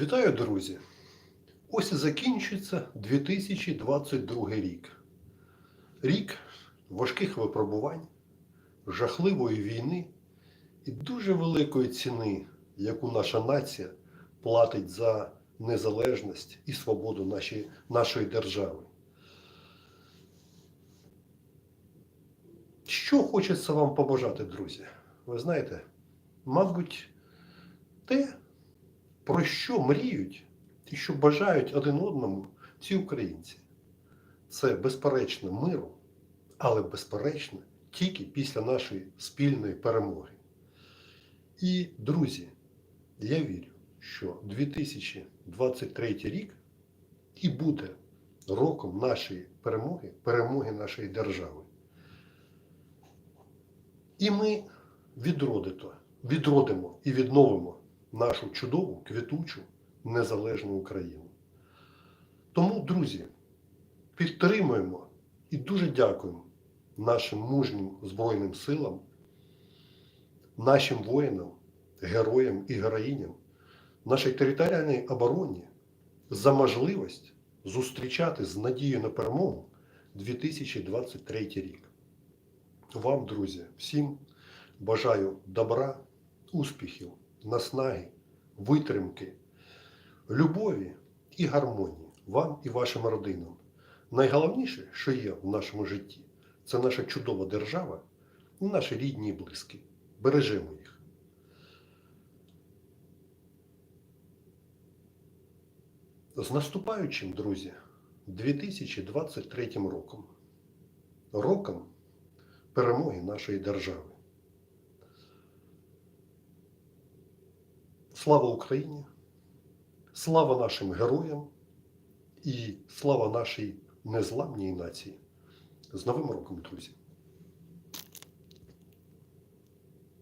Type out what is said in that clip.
Вітаю, друзі! Ось і закінчується 2022 рік. Рік важких випробувань, жахливої війни і дуже великої ціни, яку наша нація платить за незалежність і свободу нашої, нашої держави. Що хочеться вам побажати, друзі? Ви знаєте, мабуть, те, про що мріють і що бажають один одному ці українці. Це безперечно миру, але безперечно тільки після нашої спільної перемоги. І, друзі, я вірю, що 2023 рік і буде роком нашої перемоги, перемоги нашої держави. І ми відродито, відродимо і відновимо нашу чудову, квітучу, незалежну Україну. Тому, друзі, підтримуємо і дуже дякуємо нашим мужнім Збройним силам, нашим воїнам, героям і героїням, нашій територіальній обороні за можливість зустрічати з надією на перемогу 2023 рік. Вам, друзі, всім бажаю добра, успіхів, наснаги, витримки, любові і гармонії вам і вашим родинам. Найголовніше, що є в нашому житті, це наша чудова держава і наші рідні і близькі. Бережемо їх. З наступаючим, друзі, 2023 роком. Роком перемоги нашої держави. Слава Україні! Слава нашим героям і слава нашій незламній нації. З Новим роком, друзі!